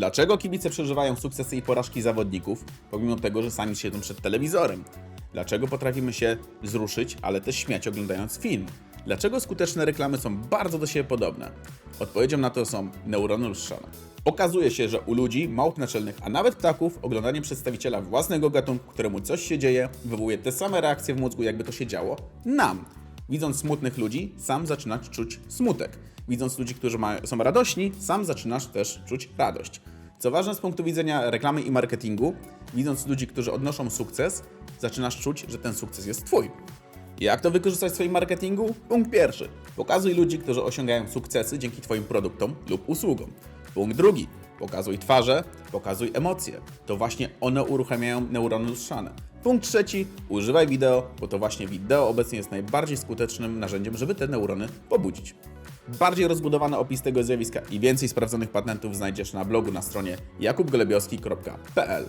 Dlaczego kibice przeżywają sukcesy i porażki zawodników, pomimo tego, że sami siedzą przed telewizorem? Dlaczego potrafimy się wzruszyć, ale też śmiać oglądając film? Dlaczego skuteczne reklamy są bardzo do siebie podobne? Odpowiedzią na to są neurony lustrzane. Okazuje się, że u ludzi, małp naczelnych, a nawet ptaków, oglądanie przedstawiciela własnego gatunku, któremu coś się dzieje, wywołuje te same reakcje w mózgu, jakby to się działo nam. Widząc smutnych ludzi, sam zaczynasz czuć smutek. Widząc ludzi, którzy mają, są radośni, sam zaczynasz też czuć radość. Co ważne z punktu widzenia reklamy i marketingu, widząc ludzi, którzy odnoszą sukces, zaczynasz czuć, że ten sukces jest Twój. Jak to wykorzystać w swoim marketingu? Punkt pierwszy. Pokazuj ludzi, którzy osiągają sukcesy dzięki Twoim produktom lub usługom. Punkt drugi. Pokazuj twarze, pokazuj emocje. To właśnie one uruchamiają neurony lustrzane. Punkt trzeci. Używaj wideo, bo to właśnie wideo obecnie jest najbardziej skutecznym narzędziem, żeby te neurony pobudzić. Bardziej rozbudowany opis tego zjawiska i więcej sprawdzonych patentów znajdziesz na blogu na stronie jakubgolebiowski.pl.